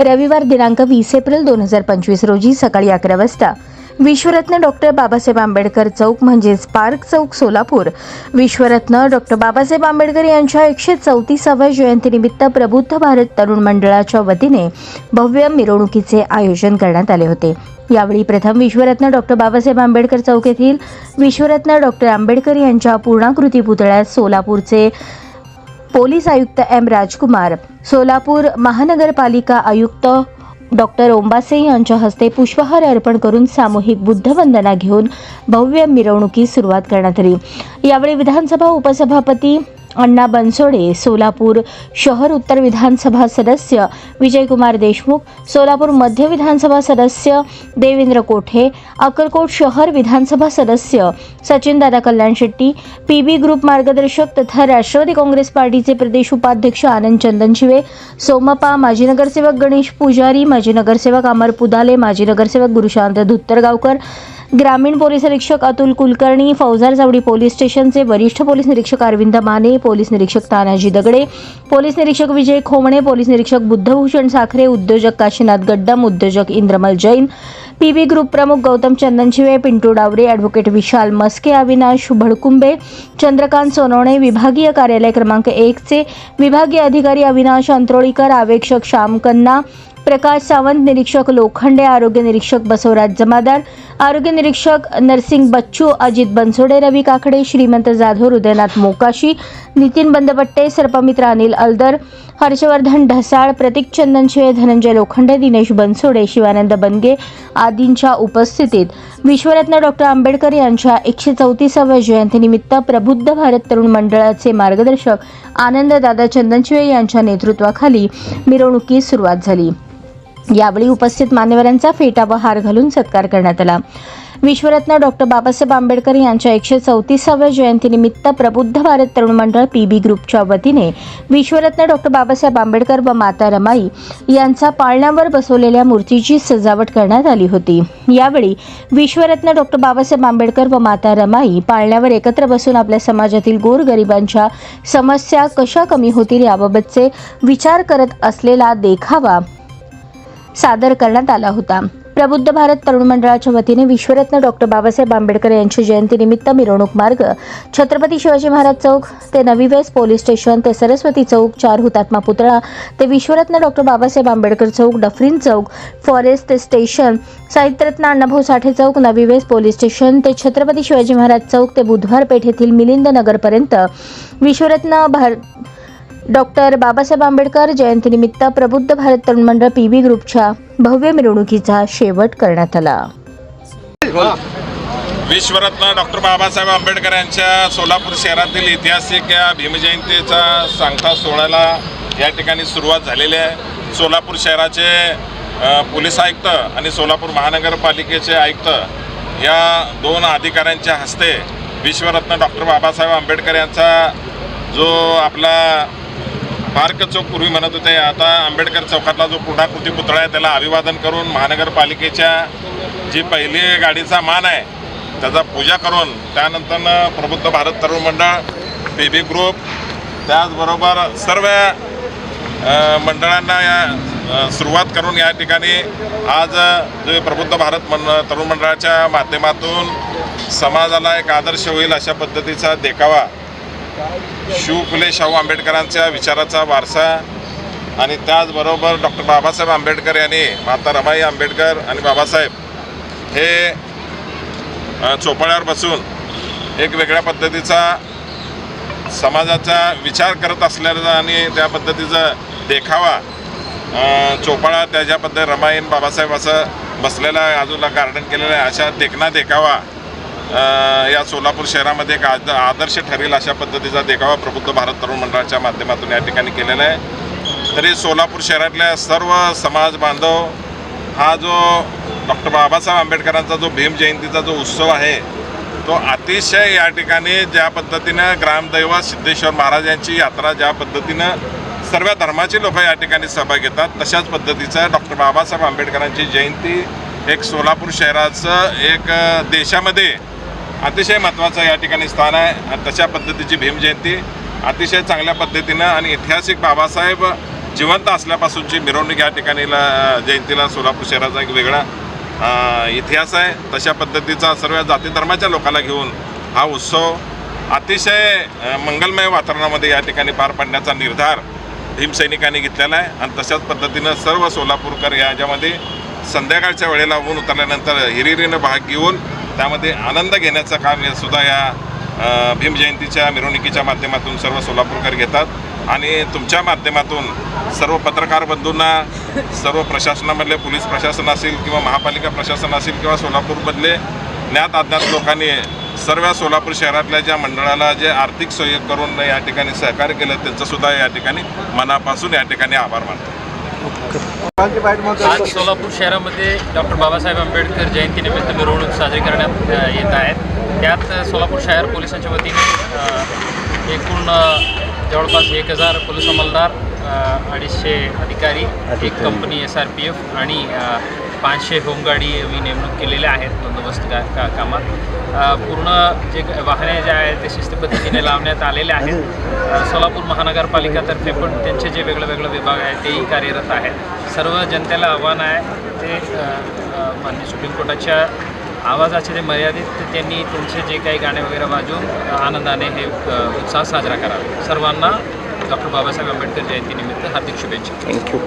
रविवार दिनांक वीस एप्रिल दोन हजार पंचवीस रोजी सकाळी अकरा वाजता. विश्वरत्न डॉक्टर बाबासाहेब आंबेडकर चौक म्हणजेच पार्क चौक सोलापूर. विश्वरत्न डॉक्टर बाबासाहेब आंबेडकर यांच्या एकशे चौतीसाव्या जयंतीनिमित्त प्रबुद्ध भारत तरुण मंडळाच्या वतीने भव्य मिरवणुकीचे आयोजन करण्यात आले होते. यावेळी प्रथम विश्वरत्न डॉक्टर बाबासाहेब आंबेडकर चौक येथील विश्वरत्न डॉक्टर आंबेडकर यांच्या पूर्णाकृती पुतळ्यात सोलापूरचे पोलीस आयुक्त एम राजकुमार सोलापूर महानगरपालिका आयुक्त डॉक्टर ओंबासे यांच्या हस्ते पुष्पहार अर्पण करून सामूहिक बुद्धवंदना घेऊन भव्य मिरवणुकीस सुरुवात करण्यात आली. यावेळी विधानसभा उपसभापती अण्णा बनसोडे सोलापूर शहर उत्तर विधानसभा सदस्य विजयकुमार देशमुख सोलापूर मध्य विधानसभा सदस्य देवेंद्र कोठे अक्कलकोट शहर विधानसभा सदस्य सचिनदादा Kalyan Shetty P B group मार्गदर्शक तथा राष्ट्रवादी काँग्रेस पार्टीचे प्रदेश उपाध्यक्ष आनंद चंदनशिवे सोमपा माजी नगरसेवक गणेश पुजारी माजी नगरसेवक अमर पुदाले माजी नगरसेवक गुरुशांत धुत्तरगावकर ग्रामीण पोलीस निरीक्षक अतुल कुलकर्णी फौजार चावडी पोलीस स्टेशनचे वरिष्ठ पोलीस निरीक्षक अरविंद माने पोलीस निरीक्षक तानाजी दगडे पोलीस निरीक्षक विजय खोमणे पोलीस निरीक्षक बुद्धभूषण साखरे उद्योजक काशीनाथ गड्डम उद्योजक इंद्रमल जैन पीबी ग्रुप प्रमुख गौतम चंदनशिवे पिंटू डावरे ॲडव्होकेट विशाल मस्के अविनाश भडकुंबे चंद्रकांत सोनवणे विभागीय कार्यालय क्रमांक एकचे विभागीय अधिकारी अविनाश अंत्रोळीकर आवेक्षक श्याम कन्ना प्रकाश सावंत निरीक्षक लोखंडे आरोग्य निरीक्षक बसवराज जमादार आरोग्य निरीक्षक नरसिंग बच्चू अजित बनसोडे रवी काकडे श्रीमंत जाधव हृदयनाथ मोकाशी नितीन बंदपट्टे सर्पमित्र अनिल अलदर हर्षवर्धन ढसाळ प्रतीक चंदनशे धनंजय लोखंडे दिनेश बनसोडे शिवानंद बनगे आदींच्या उपस्थितीत. विश्वरत्न डॉक्टर आंबेडकर यांच्या एकशे चौतीसाव्या जयंतीनिमित्त प्रबुद्ध भारत तरुण मंडळाचे मार्गदर्शक आनंददादा चंदनशिवे यांच्या नेतृत्वाखाली मिरवणुकीस सुरुवात झाली. यावेळी उपस्थित मान्यवरांचा फेटा व हार घालून सत्कार करण्यात आला. विश्वरत्न डॉक्टर बाबासाहेब आंबेडकर यांच्या एकशे चौतीसाव्या जयंतीनिमित्त प्रबुद्ध भारत तरुण मंडळ पी बी ग्रुपच्या वतीने विश्वरत्न डॉक्टर बाबासाहेब आंबेडकर व माता रमाई यांचा पाळण्यावर बसवलेल्या मूर्तीची सजावट करण्यात आली होती. यावेळी विश्वरत्न डॉक्टर बाबासाहेब आंबेडकर व माता रमाई पाळण्यावर एकत्र बसून आपल्या समाजातील गोरगरिबांच्या समस्या कशा कमी होतील याबाबतचे विचार करत असलेला देखावा सादर करण्यात आला होता. प्रबुद्ध भारत तरुण मंडळाच्या वतीने विश्वरत्न डॉक्टर बाबासाहेब आंबेडकर यांच्या जयंतीनिमित्त मिरवणूक मार्ग छत्रपती शिवाजी महाराज चौक ते नवी वेस पोलीस स्टेशन ते सरस्वती चौक चार हुतात्मा पुतळा ते विश्वरत्न डॉक्टर बाबासाहेब आंबेडकर चौक डफरीन चौक फॉरेस्ट ते स्टेशन साहित्यरत्न अण्णाभाऊ साठे चौक नवी वेस पोलीस स्टेशन ते छत्रपती शिवाजी महाराज चौक ते बुधवार पेठ येथील मिलिंद नगरपर्यंत विश्वरत्न भार डॉक्टर बाबासाहेब आंबेडकर जयंतीनिमित्त प्रबुद्ध भारत तरुण मंडळ पी व्ही ग्रुपच्या भव्य मिरवणुकीचा शेवट करण्यात आला. विश्वरत्न डॉक्टर बाबासाहेब आंबेडकर यांच्या सोलापूर शहरातील ऐतिहासिक या भीमजयंतीचा सांगता सोहळ्याला या ठिकाणी सुरुवात झालेली आहे. सोलापूर शहराचे पोलीस आयुक्त आणि सोलापूर महानगरपालिकेचे आयुक्त या दोन अधिकाऱ्यांच्या हस्ते विश्वरत्न डॉक्टर बाबासाहेब आंबेडकर यांचा जो आपला पार्क चौक पूर्वी म्हणत होते आता आंबेडकर चौकातला जो पूर्णाकृती पुतळा आहे त्याला अभिवादन करून महानगरपालिकेच्या जी पहिली गाडीचा मान आहे त्याचा पूजा करून त्यानंतरनं प्रबुद्ध भारत तरुण मंडळ बेबी बी ग्रुप त्याचबरोबर सर्व मंडळांना या सुरुवात करून या ठिकाणी आज जे प्रबुद्ध भारत मन तरुण मंडळाच्या माध्यमातून समाजाला एक आदर्श होईल अशा पद्धतीचा देखावा शिव फुले शाहू आंबेडकरांच्या विचाराचा वारसा आणि त्याचबरोबर डॉक्टर बाबासाहेब आंबेडकर यांनी माता रमाई आंबेडकर आणि बाबासाहेब हे चोपड्यावर चोपाळ्यावर बसून एक वेगळ्या पद्धतीचा समाजाचा विचार करत असल्याचा आणि त्या पद्धतीचा देखावा चोपाळा त्याच्या पद्धती रमाईन बाबासाहेब असं बसलेला आहे अजून गार्डन केलेलं आहे अशा देखणा देखावा या सोलापूर शहरामध्ये एक आद आदर्श ठरेल अशा पद्धतीचा देखावा प्रबुद्ध भारत तरुण मंडळाच्या माध्यमातून या ठिकाणी केलेला आहे. तरी सोलापूर शहरातल्या सर्व समाज बांधव हा जो डॉक्टर बाबासाहेब आंबेडकरांचा जो भीम जयंतीचा जो उत्सव आहे तो अतिशय या ठिकाणी ज्या पद्धतीनं ग्रामदैवत सिद्धेश्वर महाराज यांची यात्रा ज्या पद्धतीनं सर्व धर्माचे लोक या ठिकाणी सहभाग घेतात तशाच पद्धतीचं डॉक्टर बाबासाहेब आंबेडकरांची जयंती एक सोलापूर शहराचं एक देशामध्ये अतिशय महत्त्वाचं या ठिकाणी स्थान आहे आणि तशा पद्धतीची भीम जयंती अतिशय चांगल्या पद्धतीनं आणि ऐतिहासिक बाबासाहेब जिवंत असल्यापासूनची मिरवणूक या ठिकाणीला जयंतीला सोलापूर शहराचा एक वेगळा इतिहास आहे. तशा पद्धतीचा सर्व जाती धर्माच्या लोकांना घेऊन हा उत्सव अतिशय मंगलमय वातावरणामध्ये या ठिकाणी पार पाडण्याचा निर्धार भीमसैनिकांनी घेतलेला आहे. आणि तशाच पद्धतीनं सर्व सोलापूरकर याच्यामध्ये संध्याकाळच्या वेळेला ऊन उतरल्यानंतर हिरिरीनं भाग घेऊन त्यामध्ये आनंद घेण्याचं काम हे सुद्धा या भीमजयंतीच्या मिरवणुकीच्या माध्यमातून सर्व सोलापूरकर घेतात. आणि तुमच्या माध्यमातून सर्व पत्रकार बंधूंना सर्व प्रशासनामधले पोलीस प्रशासन असेल किंवा महापालिका प्रशासन असेल किंवा सोलापूरमधले ज्ञात अज्ञात लोकांनी सर्व सोलापूर शहरातल्या ज्या मंडळाला जे आर्थिक सहयोग करून या ठिकाणी सहकार्य केलं त्यांचंसुद्धा या ठिकाणी मनापासून या ठिकाणी आभार मानतो. आज सोलापूर शहरामध्ये डॉक्टर बाबासाहेब आंबेडकर जयंतीनिमित्त मिरवणूक साजरी करण्यात येत आहेत. त्यात सोलापूर शहर पोलिसांच्या वतीने एकूण जवळपास एक हजार पोलीस अंमलदार अडीचशे अधिकारी एक company S R P F आणि पाचशे होमगाडी मी नेमणूक केलेल्या आहेत बंदोबस्त का का कामात. पूर्ण जे ग- वाहने जे आहेत ते शिस्त पद्धतीने लावण्यात आलेले आहेत. सोलापूर महानगरपालिकातर्फे पण त्यांचे जे वेगळे वेगळे विभाग आहेत तेही कार्यरत आहेत. सर्व जनतेला आव्हान आहे ते अ, माननीय सुप्रीम कोर्टाच्या आवाजाचे जे मर्यादित ते त्यांनी त्यांचे जे काही गाणे वगैरे वाजून आनंदाने हे उत्साह साजरा करावे. सर्वांना डॉक्टर बाबासाहेब आंबेडकर जयंतीनिमित्त हार्दिक शुभेच्छा. थँक्यू